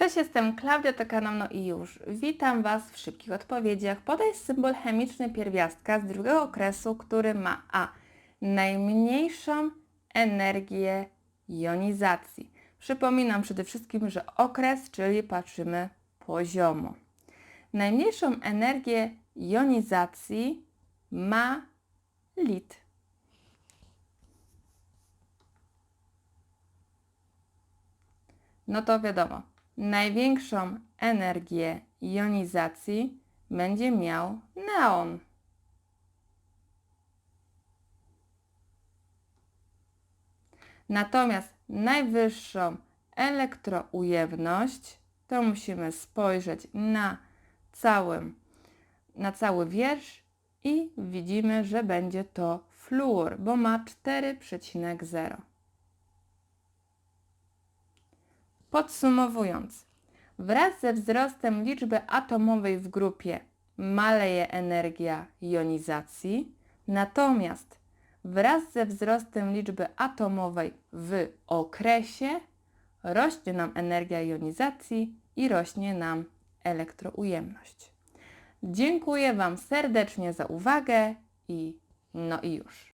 Cześć, jestem Klaudia, to kanał No i już. Witam Was w szybkich odpowiedziach. Podaj symbol chemiczny pierwiastka z drugiego okresu, który ma A. Najmniejszą energię jonizacji. Przypominam przede wszystkim, że okres, czyli patrzymy poziomo. Najmniejszą energię jonizacji ma lit. No to wiadomo, największą energię jonizacji będzie miał neon. Natomiast najwyższą elektroujemność to musimy spojrzeć na, całym, na cały wiersz i widzimy, że będzie to fluor, bo ma 4,0. Podsumowując, wraz ze wzrostem liczby atomowej w grupie maleje energia jonizacji, natomiast wraz ze wzrostem liczby atomowej w okresie rośnie nam energia jonizacji i rośnie nam elektroujemność. Dziękuję Wam serdecznie za uwagę i no i już.